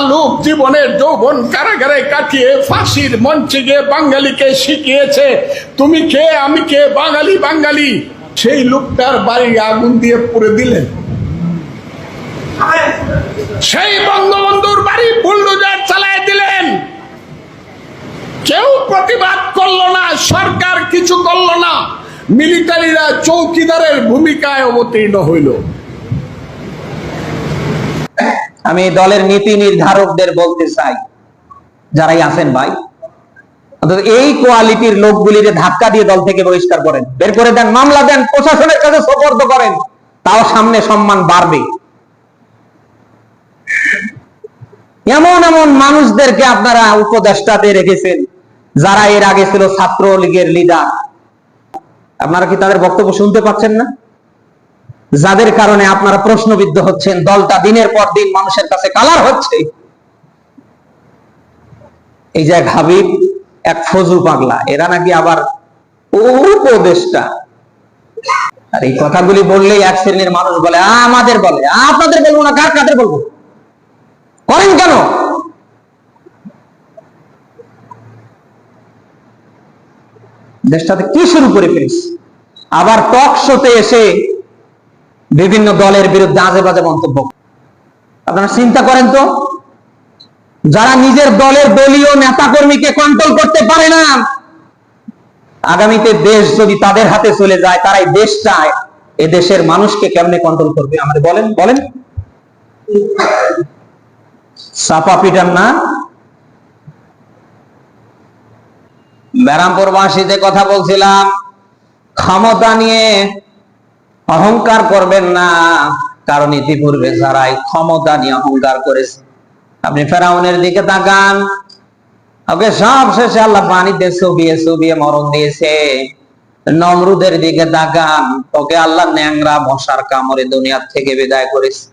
লোক জীবনের যৌবন কারাগারে কাটিয়ে ফাঁসির মঞ্চে গিয়ে বাঙালিকে শিখিয়েছে। তুমি কে, আমি কে, বাঙালি বাঙালি? সেই লোকটার বাড়ি আগুন দিয়ে পুড়ে দিলেন। সেই বঙ্গবন্ধুর বাড়ি বুলডোজার চালায় দিলেন। কেউ প্রতিবাদ করল না, সরকার কিছু করল না। মিলিটারিরা চৌকিদারের ভূমিকায় অবতীর্ণ হইল। আমি দলের নীতি নির্ধারকদের বলতে চাই। যারাই আছেন ভাই এই কোয়ালিটির লোকগুলির ধাক্কা দিয়ে দল থেকে বহিষ্কার করেন। বের করে দেন, মামলা দেন, প্রশাসনের কাছে সোপর্দ করেন, তাও সামনে সম্মান বাড়বে। এমন এমন মানুষদেরকে আপনারা উপদেষ্টাতে রেখেছেন, যারা এর আগে ছিল ছাত্র লীগের লিডার আপনারা কি তাদের বক্তব্য শুনতে পাচ্ছেন না? যাদের কারণে আপনারা প্রশ্নবিদ্ধ হচ্ছেন, দলটা দিনের পর দিন মানুষের কাছে কালার হচ্ছে। এই যে এক হাবিব, এক ফজু পাগলা, এরা নাকি আবার উপদেশটা আর এই কথাগুলি বললেই এক শ্রেণির মানুষ বলে আমাদের বলে আপনাদের বলব না, কার কাদের বলব? করেন কেন? দেশটাতে কি শুরু করে ফেলিস আবার টক শোতে এসে বিভিন্ন দলের বিরুদ্ধে আজে বাজে মন্তব্য। আপনারা চিন্তা করেন তো, যারা নিজের দলের দলীয় নেতাকর্মীকে কন্ট্রোল করতে পারে না, আগামীতে দেশ যদি তাদের হাতে চলে যায় তারা এই দেশটায় এ দেশের মানুষকে কেমনে কন্ট্রোল করবে? আমাদের বলেন বলেন। সাপা পিটান না। ব্যারামপুরবাসীতে কথা বলছিলাম, ক্ষমতা নিয়ে অহংকার করবেন না, কারণ ইতিপূর্বে যারাই ক্ষমতা নিয়ে অহংকার করেছে। আপনি ফেরাউনের দিকে তাকান। ওকে, সব শেষে আল্লাহ পানিতে চুবিয়ে চুবিয়ে মরণ দিয়েছে। নমরুদের দিকে তাকান। ওকে, আল্লাহ ন্যাংরা মশার কামড়ে দুনিয়ার থেকে বিদায় করেছে।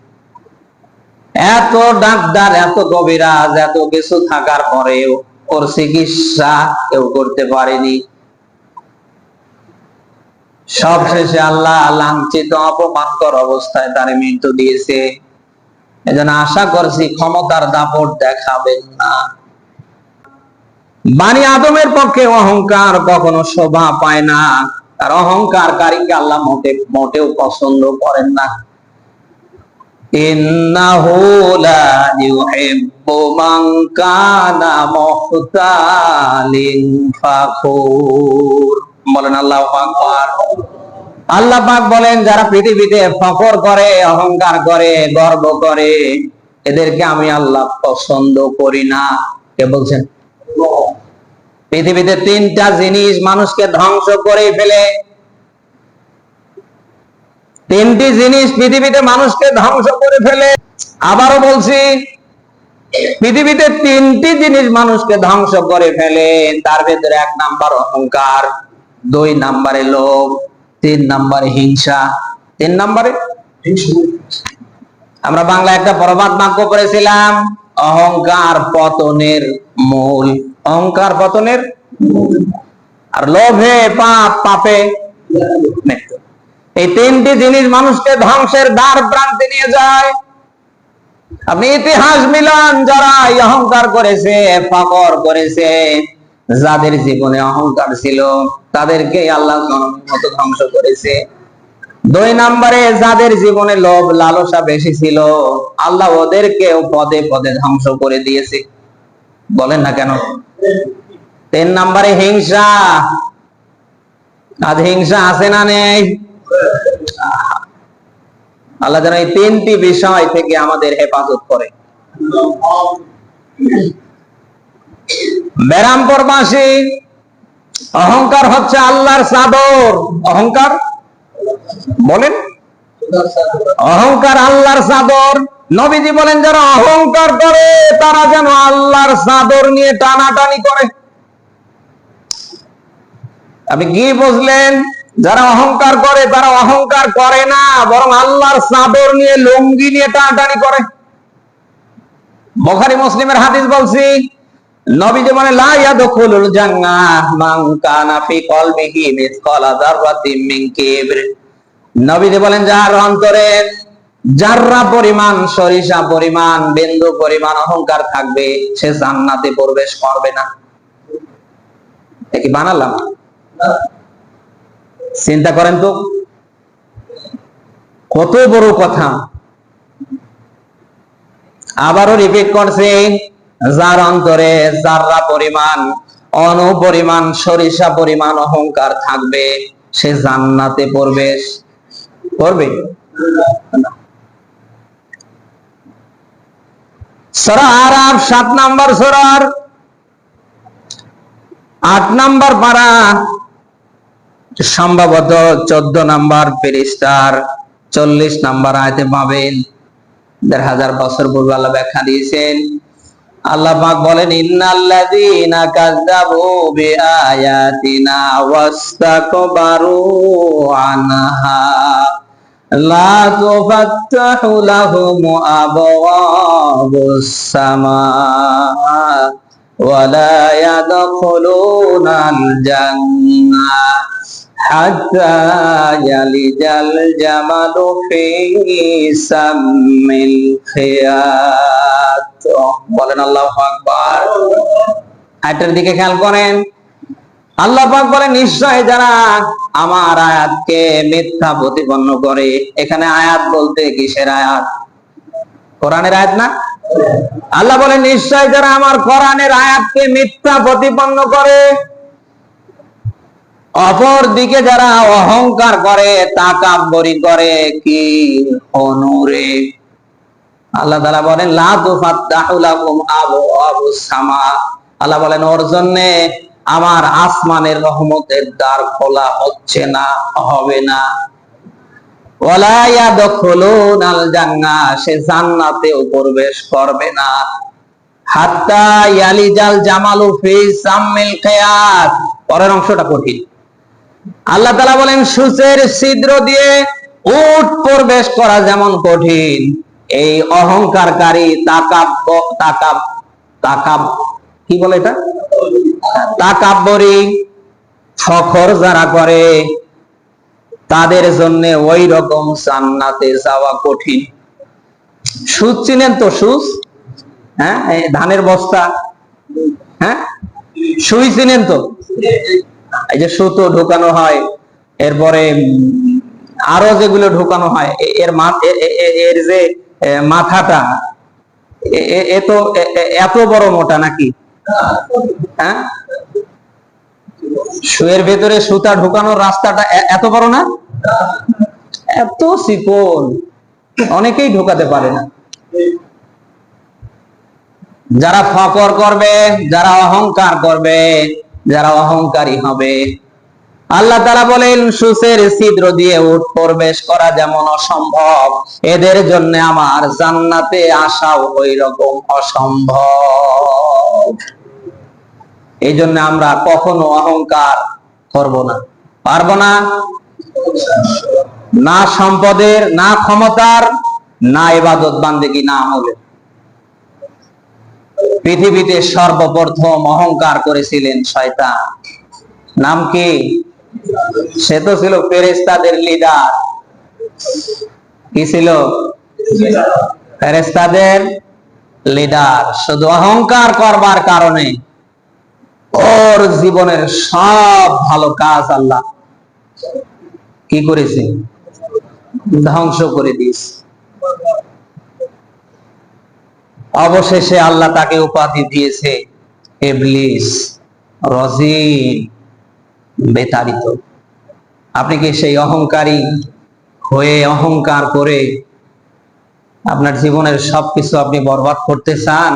এত ডাক্তার এত কবিরাজ, এত কিছু থাকার পরেও ওর চিকিৎসা কেউ করতে পারেনি। সবশেষে আল্লাহ লাঞ্ছিত, অপমানকর অবস্থায় তার মৃত্যু দিয়েছে। এজন্য আশা করছি ক্ষমতার দাপট দেখাবেন না। বাণী আদমের পক্ষে অহংকার কখনো শোভা পায় না। আর অহংকারকারীকে আল্লাহ মোটে, মোটেও পছন্দ করেন না। ইন্নাহু লা ইউহিব্বু মান কানা মুখতালিন ফাখুর। বলেন, আল্লাহু আল্লাহ পাক বলেন, যারা পৃথিবীতে ফখর করে, অহংকার করে, গর্ব করে, এদেরকে আমি আল্লাহ পছন্দ করি না। কে বলছেন? পৃথিবীতে তিনটা জিনিস মানুষকে ধ্বংস করে ফেলে। তিনটি জিনিস পৃথিবীতে মানুষকে ধ্বংস করে ফেলে। আবারও বলছি, পৃথিবীতে তিনটি জিনিস মানুষকে ধ্বংস করে ফেলে, তার ভেতরে এক নাম্বার অহংকার। দুই নাম্বারে লোভ, তিন নাম্বারে হিংসা, তিন নাম্বারে আমরা বাংলা একটা প্রবাদ বাক্য করেছিলাম অহংকার পতনের মূল। অহংকার পতনের আর লোভে পাপ, পাপে এই তিনটি জিনিস মানুষকে ধ্বংসের দ্বার প্রান্তে নিয়ে যায়। আপনি ইতিহাস মিলান যারা অহংকার করেছে ফাকর করেছে যাদের জীবনে অহংকার ছিল, তাদেরকে আল্লাহ মতো ধ্বংস করেছে। দুই নম্বরে, যাদের জীবনে লোভ, লালসা বেশি ছিল, আল্লাহ ওদেরকেও পদে পদে ধ্বংস করে দিয়েছে। বলেন না কেন? তিন নম্বরে, হিংসা। আজ হিংসা আছে না নেই? আল্লাহ যেন এই তিনটি বিষয় থেকে আমাদের হেফাজত করে। ব্যারামপুরবাসী অহংকার হচ্ছে আল্লাহর চাদর। অহংকার? বলেন। অহংকার আল্লাহর চাদর। নবীজি বলেন, যারা অহংকার করে, তারা যেন আল্লাহর চাদর নিয়ে টানাটানি করে। আপনি কি বুঝলেন? যারা অহংকার করে, তারা অহংকার করে না, বরং আল্লাহর চাদর নিয়ে লুঙ্গি নিয়ে টানাটানি করে। বখারি মুসলিমের হাদিস বলছি নবী যে মানে লা ইয়াদখুলুল জান্নাহ মান কানা ফি কলবিহি মিসকালা যাররাতিন মিন কিবর। নবী বলেন, যার অন্তরে পরিমাণ সরিষা পরিমাণ, বিন্দু পরিমাণ অহংকার থাকবে, সে জান্নাতে প্রবেশ করবে না। কি বানালাম? চিন্তা করেন তো, কত বড় কথা। আবারও রিপিট করছে যার অন্তরে যাররা পরিমাণ, অনুপরিমাণ, সরিষা পরিমাণ, অহংকার থাকবে, সে জান্নাতে প্রবেশ করবে না। সরা আরাব সাত নাম্বার সরার। আট নাম্বার সম্ভবত চোদ্দ নাম্বার ফেরিস্তার চল্লিশ নাম্বার আয়তে পাবেন। দেড় হাজার বছর পূর্বে আল্লাহ ব্যাখ্যা দিয়েছেন আল্লাহ পাক বলেন ইন্নাল্লাযীনা কাযযাবু বিআয়াতিনা ওয়াস্তাকবারু আনহা লা তুফাত্তাহু লাহুম আবওয়াবুস সামা ولا يدخلون الجنة حتى يلج الجمل في سم الخياط বলেন আল্লাহ আকবার। আয়াতের দিকে খেয়াল করেন। আল্লাহ পাক বলেন, নিশ্চয় যারা আমার আয়াতকে মিথ্যা প্রতিপন্ন করে, এখানে আয়াত বলতে কিসের আয়াত? কোরআনের আয়াত না? আল্লাহ বলেন, নিশ্চয় যারা আমার কোরআনের আয়াতকে মিথ্যা প্রতিপন্ন করে অপর দিকে যারা অহংকার করে তাকাব্বরি করে, কি অনুরে আল্লাহ তাআলা বলেন আল্লাহ বলেন, ওর জন্য আমার আসমানের রহমতের দ্বার খোলা হচ্ছে না, হবে না। সে প্রবেশ করবে না। হাত্তা জামালু ফি খিয়াত পরের অংশটা কঠিন। আল্লাহ তাআলা বলেন, সূচের ছিদ্র দিয়ে উট প্রবেশ করা যেমন কঠিন। এই অহংকারকারী তাকাব তাকাব তাকাব, কি বলে এটা? তাকাব্বরি ফখর যারা করে, তাদের জন্য ওই রকম জান্নাতে যাওয়া কঠিন। সুদ চিনেন তো সুচ হ্যাঁ ধানের বস্তা? হ্যাঁ সুই চিনেন তো? এই যে সুতো ঢোকানো হয়, এরপরে আরও যেগুলো ঢোকানো হয় এর মা- এর যে মাথাটা, এ- এ- এ তো, এ- এ- এত বড় মোটা নাকি? হ্যাঁ? শুয়ের ভেতরে সুতা ঢোকানোর রাস্তাটা এত বড় না? এত চিকন অনেকেই ঢোকাতে পারে না। যারা ফকর করবে, যারা অহংকার করবে, যারা অহংকারী হবে। আল্লাহ তারা বলেন সুসের ছিদ্র দিয়ে উঠ প্রবেশ করা যেমন অসম্ভব, এদের জন্য আমার জান্নাতে আসাও ওই রকম অসম্ভব। এই জন্য আমরা কখনো অহংকার করব না। পারব না? না সম্পদের, না ক্ষমতার, না ইবাদত বান্দেগি, না আমলের পৃথিবীতে সর্বপ্রথম অহংকার করেছিলেন শয়তান। নাম কি? সে তো ছিল ফেরেস্তাদের লিডার কি ছিল? ফেরেস্তাদের লিডার শুধু অহংকার করবার কারণে। ওর জীবনের সব ভালো কাজ আল্লাহ কি করেছে? ধ্বংস করে দিস অবশেষে আল্লাহ তাকে উপাধি দিয়েছে এবলিস রজিন। বেতাড়িত। আপনি কি সেই অহংকারী হয়ে অহংকার করে আপনার জীবনের সবকিছু আপনি বরবাদ করতে চান?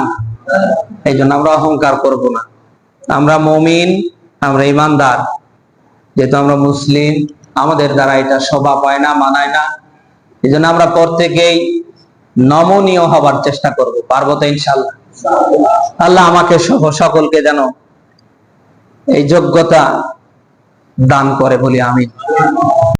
এই জন্য আমরা অহংকার করব না। আমরা মমিন, আমরা ইমানদার। যেহেতু আমরা মুসলিম, আমাদের দ্বারা এটা শোভা পায় না, মানায় না। এই জন্য আমরা প্রত্যেকেই নমনীয় হবার চেষ্টা করব, পারব তো ইনশাল্লাহ আল্লাহ আমাকে সহ সকলকে যেন এই যোগ্যতা দান করে বলি আমি